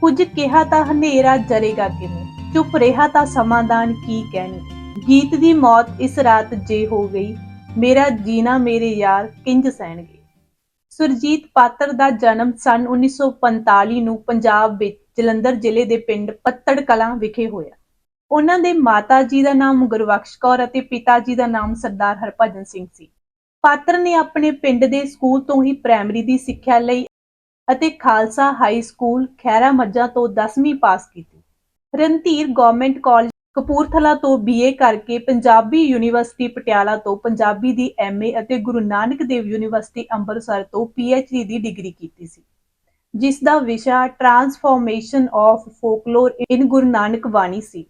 ਕੁਝ ਕਿਹਾ ਤਾਂ ਹਨੇਰਾ ਜਰੇਗਾ ਕਿਵੇਂ? ਚੁੱਪ ਰਿਹਾ ਤਾਂ ਸਮਾਦਾਨ ਕੀ ਕਹਿਣ? ਗੀਤ ਦੀ ਮੌਤ ਇਸ ਰਾਤ ਜੇ ਹੋ ਗਈ, ਮੇਰਾ ਜੀਣਾ ਮੇਰੇ ਯਾਰ ਕਿੰਜ ਸਹਿਣਗੇ? ਸੁਰਜੀਤ ਪਾਤਰ ਦਾ ਜਨਮ ਸਨ 1945 ਨੂੰ ਪੰਜਾਬ ਵਿੱਚ ਜਲੰਧਰ ਜ਼ਿਲ੍ਹੇ ਦੇ ਪਿੰਡ ਪੱਤੜ ਕਲਾਂ ਵਿਖੇ ਹੋਇਆ। ਉਹਨਾਂ ਦੇ ਮਾਤਾ ਜੀ ਦਾ ਨਾਮ ਗੁਰਬਖਸ਼ ਕੌਰ ਅਤੇ ਪਿਤਾ ਜੀ ਦਾ ਨਾਮ ਸਰਦਾਰ ਹਰਭਜਨ ਸਿੰਘ ਸੀ। ਪਾਤਰ ਨੇ ਆਪਣੇ ਪਿੰਡ ਦੇ ਸਕੂਲ ਤੋਂ ਹੀ ਪ੍ਰਾਇਮਰੀ ਦੀ ਸਿੱਖਿਆ ਲਈ ਅਤੇ ਖਾਲਸਾ ਹਾਈ ਸਕੂਲ ਖੈਰਾ ਮੱਝਾ ਤੋਂ 10ਵੀਂ ਪਾਸ ਕੀਤੀ। ਰਣਧੀਰ ਗਵਰਨਮੈਂਟ ਕਾਲਜ ਕਪੂਰਥਲਾ ਤੋਂ ਬੀਏ ਕਰਕੇ ਪੰਜਾਬੀ ਯੂਨੀਵਰਸਿਟੀ ਪਟਿਆਲਾ ਤੋਂ ਪੰਜਾਬੀ ਦੀ ਐਮਏ ਅਤੇ ਗੁਰੂ ਨਾਨਕ ਦੇਵ ਯੂਨੀਵਰਸਿਟੀ ਅੰਮ੍ਰਿਤਸਰ ਤੋਂ ਪੀਐਚਡੀ ਦੀ ਡਿਗਰੀ ਕੀਤੀ ਸੀ। ਜਿਸ ਦਾ ਵਿਸ਼ਾ transformation of folklore in Guru Nanak ਬਾਣੀ ਸੀ।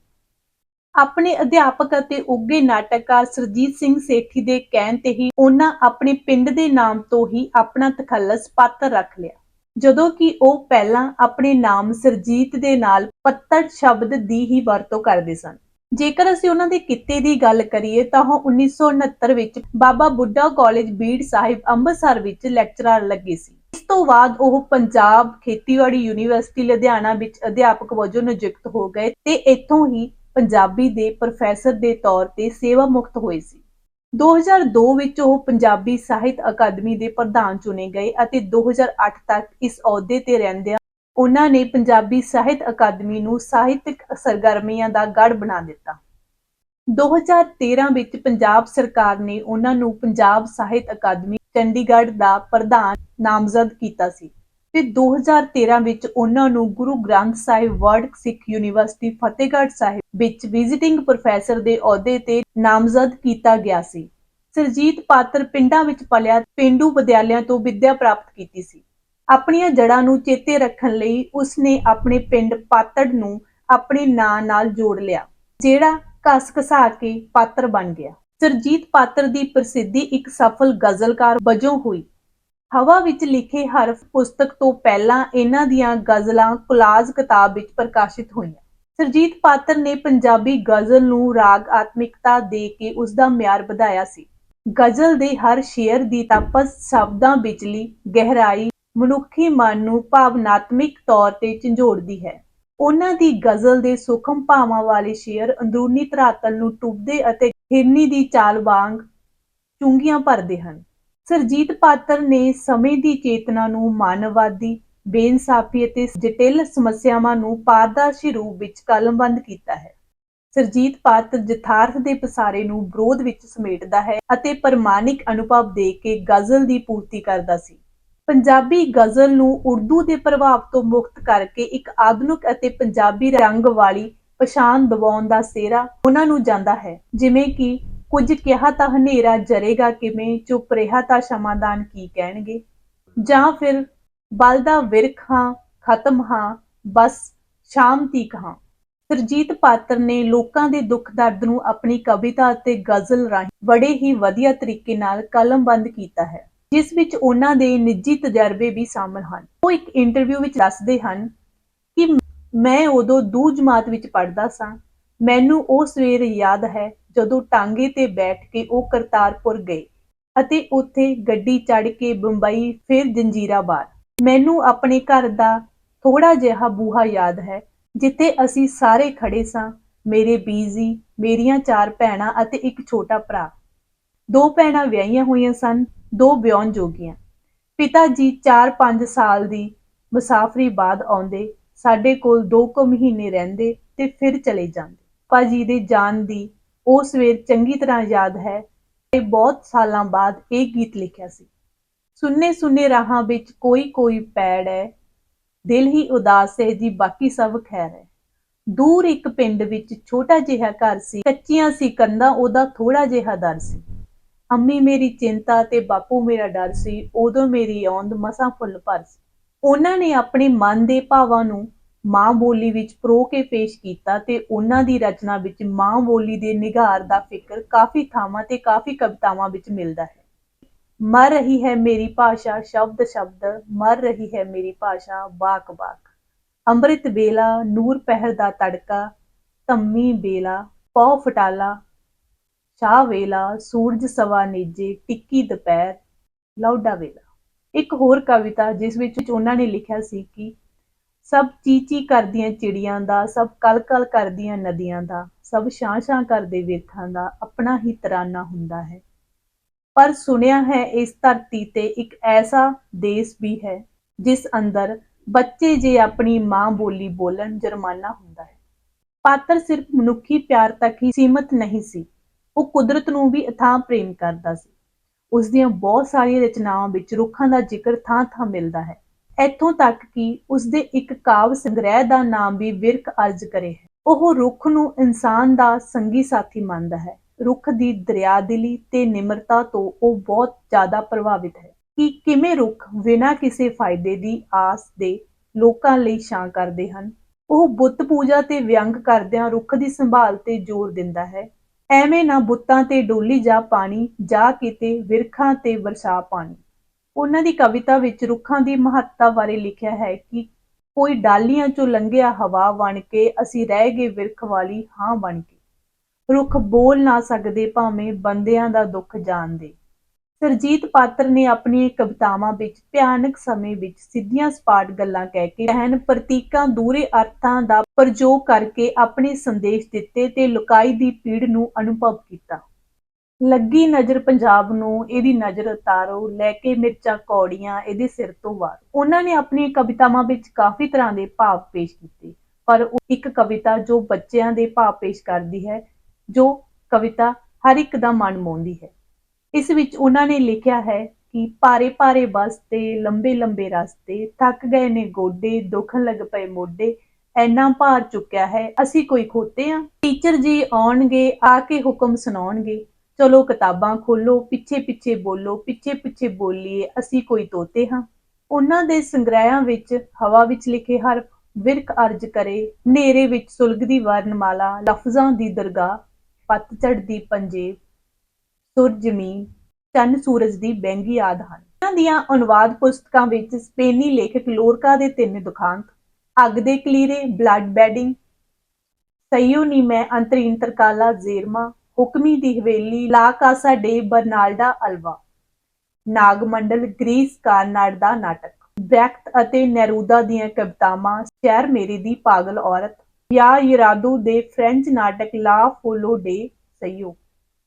ਆਪਣੇ ਅਧਿਆਪਕ ਅਤੇ ਉੱਘੇ ਨਾਟਕਕਾਰ ਸਰਜੀਤ ਸਿੰਘ ਸੇਠੀ ਦੇ ਕਹਿਣ ਤੇ ਹੀ ਉਹਨਾਂ ਆਪਣੇ ਪਿੰਡ ਦੇ ਨਾਮ ਤੋਂ ਹੀ ਆਪਣਾ ਤਖੱਲਸ ਪਾਤਰ ਰੱਖ ਲਿਆ। ਜਦੋਂ ਕਿ ਉਹ ਪਹਿਲਾਂ ਆਪਣੇ ਨਾਮ ਸਰਜੀਤ ਦੇ ਨਾਲ ਪੱਤੜ ਸ਼ਬਦ ਦੀ ਹੀ ਵਰਤੋਂ ਕਰਦੇ ਸਨ। ਜੇਕਰ ਅਸੀਂ ਉਹਨਾਂ ਦੇ ਕਿੱਤੇ ਦੀ ਗੱਲ ਕਰੀਏ ਤਾਂ ਉਹ 1969 ਵਿੱਚ ਬਾਬਾ ਬੁੱਢਾ ਕਾਲਜ ਬੀੜ ਸਾਹਿਬ ਅੰਮ੍ਰਿਤਸਰ ਵਿੱਚ ਲੈਕਚਰਰ ਲੱਗੇ ਸੀ। ਇਸ ਤੋਂ ਬਾਅਦ ਉਹ ਪੰਜਾਬ ਖੇਤੀਬਾੜੀ ਯੂਨੀਵਰਸਿਟੀ ਲੁਧਿਆਣਾ ਵਿੱਚ ਅਧਿਆਪਕ ਵਜੋਂ ਨਿਯੁਕਤ ਹੋ ਗਏ ਤੇ ਇੱਥੋਂ ਹੀ ਪੰਜਾਬੀ ਦੇ ਪ੍ਰੋਫੈਸਰ ਦੇ ਤੌਰ ਤੇ ਸੇਵਾ ਮੁਕਤ ਹੋਏ ਸੀ। 2002 ਵਿੱਚ ਉਹ ਪੰਜਾਬੀ ਸਾਹਿਤ ਅਕਾਦਮੀ ਦੇ ਪ੍ਰਧਾਨ ਚੁਣੇ ਗਏ ਅਤੇ 2008 ਤੱਕ ਇਸ ਅਹੁਦੇ ਤੇ ਰਹਿੰਦਿਆਂ ਉਹਨਾਂ ਨੇ ਪੰਜਾਬੀ ਸਾਹਿਤ ਅਕਾਦਮੀ ਨੂੰ ਸਾਹਿਤਕ ਸਰਗਰਮੀਆਂ ਦਾ ਗੜ੍ਹ ਬਣਾ ਦਿੱਤਾ। 2013 ਵਿੱਚ ਪੰਜਾਬ ਸਰਕਾਰ ਨੇ ਉਹਨਾਂ ਨੂੰ ਪੰਜਾਬ ਸਾਹਿਤ ਅਕਾਦਮੀ ਚੰਡੀਗੜ੍ਹ ਦਾ ਪ੍ਰਧਾਨ ਨਾਮਜ਼ਦ ਕੀਤਾ ਸੀ। ਤੇ 2013 ਵਿੱਚ ਉਹਨਾਂ ਨੂੰ ਗੁਰੂ ਗ੍ਰੰਥ ਸਾਹਿਬ ਵਰਲਡ ਸਿੱਖ ਯੂਨੀਵਰਸਿਟੀ ਫਤਿਹਗੜ੍ਹ ਸਾਹਿਬ ਵਿੱਚ ਵਿਜ਼ਿਟਿੰਗ ਪ੍ਰੋਫੈਸਰ ਦੇ ਅਹੁਦੇ ਤੇ ਨਾਮਜ਼ਦ ਕੀਤਾ ਗਿਆ ਸੀ। ਸਰਜੀਤ ਪਾਤਰ ਪਿੰਡਾਂ ਵਿੱਚ ਪਲਿਆ ਪਿੰਡੂ ਵਿਦਿਆਲਿਆਂ ਤੋਂ ਵਿੱਦਿਆ ਪ੍ਰਾਪਤ ਕੀਤੀ ਸੀ। ਆਪਣੀਆਂ ਜੜ੍ਹਾਂ ਨੂੰ ਚੇਤੇ ਰੱਖਣ ਲਈ ਉਸਨੇ ਆਪਣੇ ਪਿੰਡ ਪਾਤੜ ਨੂੰ ਆਪਣੇ ਨਾਂ ਨਾਲ ਜੋੜ ਲਿਆ, ਜਿਹੜਾ ਘਸ ਘਸਾ ਕੇ ਪਾਤਰ ਬਣ ਗਿਆ। ਸਰਜੀਤ ਪਾਤਰ ਦੀ ਪ੍ਰਸਿੱਧੀ ਇੱਕ ਸਫਲ ਗਜ਼ਲਕਾਰ ਵਜੋਂ ਹੋਈ। ਹਵਾ ਵਿੱਚ ਲਿਖੇ ਹਰਫ ਪੁਸਤਕ ਤੋਂ ਪਹਿਲਾਂ ਇਹਨਾਂ ਦੀਆਂ ਗਜ਼ਲਾਂ ਕੁਲਾਜ਼ ਕਿਤਾਬ ਵਿੱਚ ਪ੍ਰਕਾਸ਼ਿਤ ਹੋਈਆਂ। ਸਰਜੀਤ ਪਾਤਰ ਨੇ ਪੰਜਾਬੀ ਗਜ਼ਲ ਨੂੰ ਰਾਗ ਆਤਮਿਕਤਾ ਦੇ ਕੇ ਉਸ ਦਾ ਮਿਆਰ ਵਧਾਇਆ ਸੀ। ਗਜ਼ਲ ਦੇ ਹਰ ਸ਼ੇਅਰ ਦੀ ਤਪਸ ਸ਼ਬਦਾਂ ਵਿਚਲੀ ਗਹਿਰਾਈ ਮਨੁੱਖੀ ਮਨ ਨੂੰ ਭਾਵਨਾਤਮਿਕ ਤੌਰ ਤੇ ਝੰਜੋੜਦੀ ਹੈ। ਉਹਨਾਂ ਦੀ ਗਜ਼ਲ ਦੇ ਸੂਖਮ ਭਾਵਾਂ ਵਾਲੇ ਸ਼ੇਅਰ ਅੰਦਰੂਨੀ ਧਰਾਤਲ ਨੂੰ ਟੁੱਬਦੇ ਅਤੇ ਹਿਰਨੀ ਦੀ ਚਾਲ ਵਾਂਗ ਚੁੰਗੀਆਂ ਭਰਦੇ ਹਨ। ਸਰਜੀਤ ਪਾਤਰ ਨੇ ਸਮੇਂ ਦੀ ਚੇਤਨਾ ਨੂੰ ਮਾਨਵਵਾਦੀ, ਬੇਇਨਸਾਫੀ ਅਤੇ ਜਟਿਲ ਸਮੱਸਿਆਵਾਂ ਨੂੰ ਪਾਰਦਰਸ਼ੀ ਰੂਪ ਵਿੱਚ ਕਲਮਬੰਦ ਕੀਤਾ ਹੈ। ਸਰਜੀਤ ਪਾਤਰ ਯਥਾਰਥ ਦੇ ਪਸਾਰੇ ਨੂੰ ਵਿਰੋਧ ਵਿੱਚ ਸਮੇਟਦਾ ਹੈ ਅਤੇ ਪ੍ਰਮਾਣਿਕ ਅਨੁਭਵ ਦੇ ਕੇ ਗਜ਼ਲ ਦੀ ਪੂਰਤੀ ਕਰਦਾ ਸੀ। ਪੰਜਾਬੀ ਗਜ਼ਲ ਨੂੰ ਉਰਦੂ ਦੇ ਪ੍ਰਭਾਵ ਤੋਂ ਮੁਕਤ ਕਰਕੇ ਇੱਕ ਆਧੁਨਿਕ ਅਤੇ ਪੰਜਾਬੀ ਰੰਗ ਵਾਲੀ ਪਛਾਣ ਦਿਵਾਉਣ ਦਾ ਸਿਹਰਾ ਉਹਨਾਂ ਨੂੰ ਜਾਂਦਾ ਹੈ, ਜਿਵੇਂ ਕਿ ਕੁਝ ਕਿਹਾ ਤਾਂ ਹਨੇਰਾ ਜਰੇਗਾ ਕਿਵੇਂ? ਚੁੱਪ ਰਿਹਾ ਤਾਂ ਸਮਾਦਾਨ ਕੀ ਕਹਿਣਗੇ? ਜਾਂ ਫਿਰ ਬਲ ਦਾ ਵਿਰਖ ਹਾਂ, ਖਤਮ ਹਾਂ, ਬਸ ਸ਼ਾਮ ਤੀਕ ਹਾਂ ਸਰਜੀਤ ਪਾਤਰ ਨੇ ਲੋਕਾਂ ਦੇ ਦੁੱਖ ਦਰਦ ਨੂੰ ਆਪਣੀ ਕਵਿਤਾ ਅਤੇ ਗਜ਼ਲ ਰਾਹੀਂ ਬੜੇ ਹੀ ਵਧੀਆ ਤਰੀਕੇ ਨਾਲ ਕਲਮਬੰਦ ਕੀਤਾ ਹੈ, ਜਿਸ ਵਿੱਚ ਉਹਨਾਂ ਦੇ ਨਿੱਜੀ ਤਜਰਬੇ ਵੀ ਸ਼ਾਮਲ ਹਨ। ਉਹ ਇੱਕ ਇੰਟਰਵਿਊ ਵਿੱਚ ਦੱਸਦੇ ਹਨ ਕਿ ਮੈਂ ਉਦੋਂ ਦੂ ਜਮਾਤ ਵਿੱਚ ਪੜ੍ਹਦਾ ਸਾਂ। ਮੈਨੂੰ ਉਹ ਸਵੇਰ ਯਾਦ ਹੈ ਜਦੋਂ ਟਾਂਗੇ ਤੇ ਬੈਠ ਕੇ ਉਹ ਕਰਤਾਰਪੁਰ ਗਏ ਅਤੇ ਉੱਥੇ ਗੱਡੀ ਚੜ੍ਹ ਕੇ ਬੰਬਈ ਫਿਰ ਜੰਜੀਰਾਬਾਦ। ਮੈਨੂੰ ਆਪਣੇ ਘਰ ਦਾ ਥੋੜਾ ਜਿਹਾ ਬੂਹਾ ਯਾਦ ਹੈ, ਜਿੱਥੇ ਅਸੀਂ ਸਾਰੇ ਖੜੇ ਸਾਂ, ਮੇਰੇ ਬੀਜੀ, ਮੇਰੀਆਂ ਚਾਰ ਭੈਣਾਂ ਅਤੇ ਇੱਕ ਛੋਟਾ ਭਰਾ। ਦੋ ਭੈਣਾਂ ਵਿਆਹੀਆਂ ਹੋਈਆਂ ਸਨ, ਦੋ ਵਿਆਹਣ ਜੋਗੀਆਂ। ਪਿਤਾ ਜੀ 4-5 ਸਾਲ ਦੀ ਮੁਸਾਫਰੀ ਬਾਅਦ ਆਉਂਦੇ, ਸਾਡੇ ਕੋਲ 2 ਕੁ ਮਹੀਨੇ ਰਹਿੰਦੇ ਤੇ ਫਿਰ ਚਲੇ ਜਾਂਦੇ। ਭਾਜੀ ਦੇ ਜਾਣ ਦੀ ਉਹ ਸਵੇਰ ਚੰਗੀ ਤਰ੍ਹਾਂ ਯਾਦ ਹੈ ਤੇ ਬਹੁਤ ਸਾਲਾਂ ਬਾਅਦ ਇਹ ਗੀਤ ਲਿਖਿਆ ਸੀ। ਸੁੰਨੇ ਸੁੰਨੇ ਰਾਹਾਂ ਵਿੱਚ ਕੋਈ ਕੋਈ ਪੈੜ ਹੈ, ਦਿਲ ਹੀ ਉਦਾਸ ਹੈ ਜੀ, ਬਾਕੀ ਸਭ ਖੈਰ ਹੈ। ਦੂਰ ਇੱਕ ਪਿੰਡ ਵਿੱਚ ਛੋਟਾ ਜਿਹਾ ਘਰ ਸੀ, ਕੱਚੀਆਂ ਸੀ ਕੰਧਾਂ, ਉਹਦਾ ਥੋੜਾ ਜਿਹਾ ਦਰ ਸੀ। ਅੰਮੀ ਮੇਰੀ ਚਿੰਤਾ ਤੇ ਬਾਪੂ ਮੇਰਾ ਡਰ ਸੀ, ਉਦੋਂ ਮੇਰੀ ਔਂਦ ਮਸਾਂ ਫੁੱਲ ਭਰ ਸੀ। ਉਹਨਾਂ ਨੇ ਆਪਣੇ ਮਨ ਦੇ ਭਾਵਾਂ ਨੂੰ ਮਾਂ ਬੋਲੀ ਵਿੱਚ ਪਰੋ ਕੇ ਪੇਸ਼ ਕੀਤਾ ਤੇ ਉਹਨਾਂ ਦੀ ਰਚਨਾ ਵਿੱਚ ਮਾਂ ਬੋਲੀ ਦੇ ਨਿਗਾਰ ਦਾ ਫਿਕਰ ਕਾਫੀ ਥਾਵਾਂ ਤੇ ਕਾਫੀ ਕਵਿਤਾਵਾਂ ਵਿੱਚ ਮਿਲਦਾ ਹੈ। ਮਰ ਰਹੀ ਹੈ ਮੇਰੀ ਭਾਸ਼ਾ, ਸ਼ਬਦ ਸ਼ਬਦ, ਮਰ ਰਹੀ ਹੈ ਮੇਰੀ ਭਾਸ਼ਾ ਬਾਕ ਬਾਕ ਅੰਮ੍ਰਿਤ ਵੇਲਾ, ਨੂਰ ਪਹਿਰ ਦਾ ਤੜਕਾ, ਧੰਮੀ ਬੇਲਾ ਪੌ ਫਟਾਲਾ, ਸ਼ਾਹ ਵੇਲਾ, ਸੂਰਜ ਸਵਾ ਨੀਜੇ, ਟਿੱਕੀ ਦੁਪਹਿਰ, ਲੌਡਾ ਵੇਲਾ। ਇੱਕ ਹੋਰ ਕਵਿਤਾ ਜਿਸ ਵਿੱਚ ਉਹਨਾਂ ਨੇ ਲਿਖਿਆ ਸੀ ਕਿ ਸਭ ਚੀਚੀ ਕਰਦੀਆਂ ਚਿੜੀਆਂ ਦਾ, ਸਭ ਕਲ-ਕਲ ਕਰਦੀਆਂ ਨਦੀਆਂ ਦਾ, ਸਭ ਛਾਂ-ਛਾਂ ਕਰਦੇ ਵੇਖਾਂ ਦਾ ਆਪਣਾ ਹੀ ਤਰਾਨਾ ਹੁੰਦਾ ਹੈ। ਪਰ ਸੁਣਿਆ ਹੈ ਇਸ ਧਰਤੀ ਤੇ ਇੱਕ ਐਸਾ ਦੇਸ਼ ਵੀ ਹੈ, ਜਿਸ ਅੰਦਰ ਬੱਚੇ ਜੇ ਆਪਣੀ ਮਾਂ ਬੋਲੀ ਬੋਲਣ ਜੁਰਮਾਨਾ ਹੁੰਦਾ ਹੈ। ਪਾਤਰ ਸਿਰਫ ਮਨੁੱਖੀ ਪਿਆਰ ਤੱਕ ਹੀ ਸੀਮਤ ਨਹੀਂ ਸੀ, ਉਹ ਕੁਦਰਤ ਨੂੰ ਵੀ ਅਥਾਹ ਪ੍ਰੇਮ ਕਰਦਾ ਸੀ। ਉਸ ਦੀਆਂ ਬਹੁਤ ਸਾਰੀਆਂ ਰਚਨਾਵਾਂ ਵਿੱਚ ਰੁੱਖਾਂ ਦਾ ਜ਼ਿਕਰ ਥਾਂ-ਥਾਂ ਮਿਲਦਾ ਹੈ। ਇੱਥੋਂ ਤੱਕ ਕਿ ਉਸਦੇ ਇੱਕ ਕਾਵਿ ਸੰਗ੍ਰਹਿ ਦਾ ਨਾਮ ਵੀ ਵਿਰਕ ਅਰਜ ਕਰੇ ਹੈ। ਉਹ ਰੁੱਖ ਨੂੰ ਇਨਸਾਨ ਦਾ ਸੰਗੀ ਸਾਥੀ ਮੰਨਦਾ ਹੈ। ਰੁੱਖ ਦੀ ਦਰਿਆਦਿਲੀ ਤੇ ਨਿਮਰਤਾ ਤੋਂ ਉਹ ਬਹੁਤ ਜ਼ਿਆਦਾ ਪ੍ਰਭਾਵਿਤ ਹੈ ਕਿ ਕਿਵੇਂ ਰੁੱਖ ਬਿਨਾਂ ਕਿਸੇ ਫਾਇਦੇ ਦੀ ਆਸ ਦੇ ਲੋਕਾਂ ਲਈ ਛਾਂ ਕਰਦੇ ਹਨ। ਉਹ ਬੁੱਤ ਪੂਜਾ ਤੇ ਵਿਅੰਗ ਕਰਦਿਆਂ ਰੁੱਖ ਦੀ ਸੰਭਾਲ ਤੇ ਜ਼ੋਰ ਦਿੰਦਾ ਹੈ। ਐਵੇਂ ਨਾ ਬੁੱਤਾਂ ਤੇ ਡੋਲੀ ਜਾ ਪਾਣੀ ਜਾ ਕਿਤੇ ਵਿਰਖਾਂ ਤੇ ਵਰਸ਼ਾ ਪਾਣੀ। ਉਹਨਾਂ ਦੀ ਕਵਿਤਾ ਵਿੱਚ ਰੁੱਖਾਂ ਦੀ ਮਹੱਤਤਾ ਬਾਰੇ ਲਿਖਿਆ ਹੈ ਕਿ ਕੋਈ ਡਾਲੀਆਂ ਚੋਂ ਲੰਘਿਆ ਹਵਾ ਬਣ ਕੇ ਅਸੀਂ ਰਹਿ ਗਏ ਵਿਰਖ ਵਾਲੀ ਹਾਂ ਬਣ ਕੇ। ਰੁੱਖ ਬੋਲ ਨਾ ਸਕਦੇ ਭਾਵੇਂ ਬੰਦਿਆਂ ਦਾ ਦੁੱਖ ਜਾਣਦੇ ਸਰਜੀਤ ਪਾਤਰ ਨੇ ਆਪਣੀਆਂ ਕਵਿਤਾਵਾਂ ਵਿੱਚ ਭਿਆਨਕ ਸਮੇਂ ਵਿੱਚ ਸਿੱਧੀਆਂ ਸਪਾਟ ਗੱਲਾਂ ਕਹਿ ਕੇ ਰਹਿਣ ਪ੍ਰਤੀਕਾਂ ਦੂਰੇ ਅਰਥਾਂ ਦਾ ਪ੍ਰਯੋਗ ਕਰਕੇ ਆਪਣੇ ਸੰਦੇਸ਼ ਦਿੱਤੇ ਤੇ ਲੁਕਾਈ ਦੀ ਪੀੜ ਨੂੰ ਅਨੁਭਵ ਕੀਤਾ। ਲੱਗੀ ਨਜ਼ਰ ਪੰਜਾਬ ਨੂੰ, ਇਹਦੀ ਨਜ਼ਰ ਉਤਾਰੋ, ਲੈ ਕੇ ਮਿਰਚਾਂ, ਕੌੜੀਆਂ, ਇਹਦੇ ਸਿਰ ਤੋਂ ਵਾਰ। ਉਹਨਾਂ ਨੇ ਆਪਣੀਆਂ ਕਵਿਤਾਵਾਂ ਵਿੱਚ ਕਾਫੀ ਤਰ੍ਹਾਂ ਦੇ ਭਾਵ ਪੇਸ਼ ਕੀਤੇ। ਪਰ ਇੱਕ ਕਵਿਤਾ ਜੋ ਬੱਚਿਆਂ ਦੇ ਭਾਵ ਪੇਸ਼ ਕਰਦੀ ਹੈ, ਜੋ ਕਵਿਤਾ ਹਰ ਇੱਕ ਦਾ ਮਨ ਮੋਹਦੀ ਹੈ। ਇਸ ਵਿੱਚ ਉਹਨਾਂ ਨੇ ਲਿਖਿਆ ਹੈ ਕਿ ਭਾਰੇ ਭਾਰੇ ਬਸ ਤੇ, ਲੰਬੇ ਲੰਬੇ ਰਸਤੇ, ਥੱਕ ਗਏ ਨੇ ਗੋਡੇ, ਦੁਖਣ ਲੱਗ ਪਏ ਮੋਢੇ, ਐਨਾ ਭਾਰ ਚੁੱਕਿਆ ਹੈ, ਅਸੀਂ ਕੋਈ ਖੋਤੇ ਆ? ਟੀਚਰ ਜੀ ਆਉਣਗੇ, ਆ ਕੇ ਹੁਕਮ ਸੁਣਾਉਣਗੇ। ਚਲੋ ਕਿਤਾਬਾਂ ਖੋਲੋ ਪਿੱਛੇ ਪਿੱਛੇ ਬੋਲੋ ਪਿੱਛੇ ਪਿੱਛੇ ਬੋਲੀਏ, ਅਸੀਂ ਕੋਈ ਤੋਤੇ ਹਾਂ। ਉਹਨਾਂ ਦੇ ਸੰਗ੍ਰਹਿਆਂ ਵਿੱਚ, ਹਵਾ ਵਿੱਚ ਲਿਖੇ ਹਰਫ ਵਿਰਕ ਅਰਜ ਕਰੇ, ਹਨੇਰੇ ਵਿੱਚ ਸੁਲਗਦੀ ਵਰਨਮਾਲਾ, ਲਫ਼ਜ਼ਾਂ ਦੀ ਦਰਗਾਹ ਪਤਝੜ ਦੀ ਪੰਜੇਬ, ਸੁਰ ਜ਼ਮੀਨ, ਚੰਨ ਸੂਰਜ ਦੀ ਬੈਂਗੀ ਆਦ ਹਨ। ਇਹਨਾਂ ਦੀਆਂ ਅਨੁਵਾਦ ਪੁਸਤਕਾਂ ਵਿੱਚ ਸਪੇਨੀ ਲੇਖਕ ਲੋਰਕਾ ਦੇ ਤਿੰਨ ਦੁਖਾਂਤ, ਅੱਗ ਦੇ ਕਲੀਰੇ, ਬਲੱਡ ਬੈਡਿੰਗ, ਸਈਓ ਨੀ ਮੈਂ ਅੰਤਰੀਨ ਤਰਕਾਲਾ, ਜ਼ੇਰਮਾ ਹੁਕਮੀ ਦੀ ਹਵੇਲੀ ਲਾ ਕਾਸਾ ਡੇ ਬਰਨਾਲਡਾ ਅਲਵਾ। ਨਾਗਮੰਡਲ ਗ੍ਰੀਸ ਕਾਰਨਾਡ ਦਾ ਨਾਟਕ। ਬ੍ਰੈਕਟ ਅਤੇ ਨੈਰੂਦਾ ਦੀਆਂ ਕਵਿਤਾਵਾਂ, ਸ਼ਹਿਰ ਮੇਰੀ ਦੀ ਪਾਗਲ ਔਰਤ, ਯਾ ਯਰਾਦੂ ਦੇ ਫ੍ਰੈਂਚ ਨਾਟਕ ਲਾ ਫੋਲੋ ਡੇ ਸਈਓ।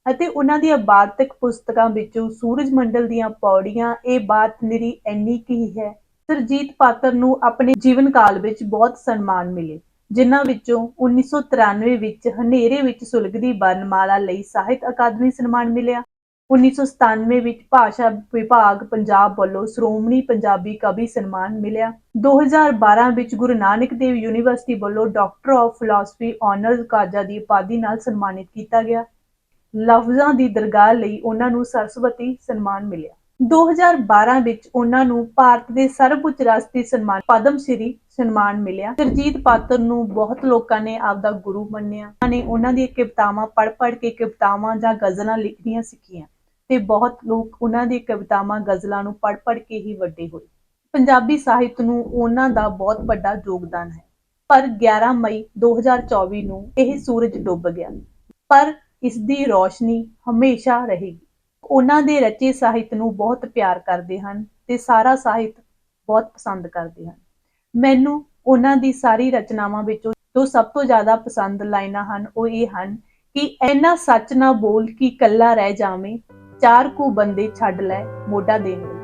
ਅਤੇ ਉਹਨਾਂ ਦੀਆਂ ਬਾਤਕ ਪੁਸਤਕਾਂ ਵਿੱਚੋਂ ਸੂਰਜ ਮੰਡਲ ਦੀਆਂ ਪੌੜੀਆਂ, ਇਹ ਬਾਤ ਨਿਰੀ ਇੰਨੀ ਕੀ ਹੈ? ਸਰਜੀਤ ਪਾਤਰ ਨੂੰ ਆਪਣੇ ਜੀਵਨ ਕਾਲ ਵਿੱਚ ਬਹੁਤ ਸਨਮਾਨ ਮਿਲੇ। ਜਿਨ੍ਹਾਂ ਵਿੱਚੋਂ 1993 ਵਿੱਚ ਹਨੇਰੇ ਵਿੱਚ ਸੁਲਗਦੀ ਬਰਨਮਾਲਾ ਲਈ ਸਾਹਿਤ ਅਕਾਦਮੀ ਸਨਮਾਨ ਮਿਲਿਆ। 1997 ਵਿੱਚ ਭਾਸ਼ਾ ਵਿਭਾਗ ਪੰਜਾਬ ਵੱਲੋਂ ਸ਼੍ਰੋਮਣੀ ਪੰਜਾਬੀ ਕਵੀ ਸਨਮਾਨ ਮਿਲਿਆ। 2012 ਵਿੱਚ ਗੁਰੂ ਨਾਨਕ ਦੇਵ ਯੂਨੀਵਰਸਿਟੀ ਵੱਲੋਂ doctor of philosophy honoris causa ਦੀ ਉਪਾਧੀ ਨਾਲ ਸਨਮਾਨਿਤ ਕੀਤਾ ਗਿਆ। ਲਫ਼ਜ਼ਾਂ ਦੀ ਦਰਗਾਹ ਲਈ ਉਹਨਾਂ ਨੂੰ ਸਰਸਵਤੀ ਸਨਮਾਨ ਮਿਲਿਆ। 2012 ਵਿੱਚ ਉਹਨਾਂ ਨੂੰ ਭਾਰਤ ਦੇ ਸਰਵਉੱਚ ਰਾਸ਼ਟਰੀ ਸਨਮਾਨ ਪਦਮ ਸ਼੍ਰੀ ਸਨਮਾਨ ਮਿਲਿਆ। ਸਰਜੀਤ ਪਾਤਰ ਨੂੰ ਬਹੁਤ ਲੋਕਾਂ ਨੇ ਆਪਦਾ ਗੁਰੂ ਮੰਨਿਆ। ਉਹਨਾਂ ਨੇ ਉਹਨਾਂ ਦੀਆਂ ਕਵਿਤਾਵਾਂ ਪੜ੍ਹ-ਪੜ੍ਹ ਕੇ ਕਵਿਤਾਵਾਂ ਜਾਂ ਗ਼ਜ਼ਲਾਂ ਲਿਖਣੀਆਂ ਸਿੱਖੀਆਂ ਤੇ ਬਹੁਤ ਲੋਕ ਉਹਨਾਂ ਦੀਆਂ ਕਵਿਤਾਵਾਂ, ਗ਼ਜ਼ਲਾਂ ਨੂੰ ਪੜ੍ਹ-ਪੜ੍ਹ ਕੇ ਹੀ ਵੱਡੇ ਹੋਏ। ਪੰਜਾਬੀ ਸਾਹਿਤ ਨੂੰ ਉਹਨਾਂ ਦਾ ਬਹੁਤ ਵੱਡਾ ਯੋਗਦਾਨ ਹੈ। ਪਰ 11 ਮਈ 2024 ਨੂੰ ਇਹ ਸੂਰਜ ਡੁੱਬ ਗਿਆ। ਪਰ ਇਸ ਦੀ ਰੋਸ਼ਨੀ ਹਮੇਸ਼ਾ ਰਹੇਗੀ। ਉਹਨਾਂ ਦੇ ਰਚੇ ਸਾਹਿਤ ਨੂੰ ਬਹੁਤ ਪਿਆਰ ਕਰਦੇ ਹਨ ਤੇ ਸਾਰਾ ਸਾਹਿਤ ਬਹੁਤ ਪਸੰਦ ਕਰਦੇ ਹਨ। ਮੈਨੂੰ ਉਹਨਾਂ ਦੀ ਸਾਰੀ ਰਚਨਾਵਾਂ ਵਿੱਚੋਂ ਜੋ ਸਭ ਤੋਂ ਜ਼ਿਆਦਾ ਪਸੰਦ ਲਾਈਨਾਂ ਹਨ ਉਹ ਇਹ ਹਨ ਕਿ ਐਨਾ ਸੱਚ ਨਾ ਬੋਲ ਕਿ ਕੱਲਾ ਰਹਿ ਜਾਵੇਂ, ਚਾਰ ਕੁ ਬੰਦੇ ਛੱਡ ਲੈ, ਮੋਢਾ ਦੇਣ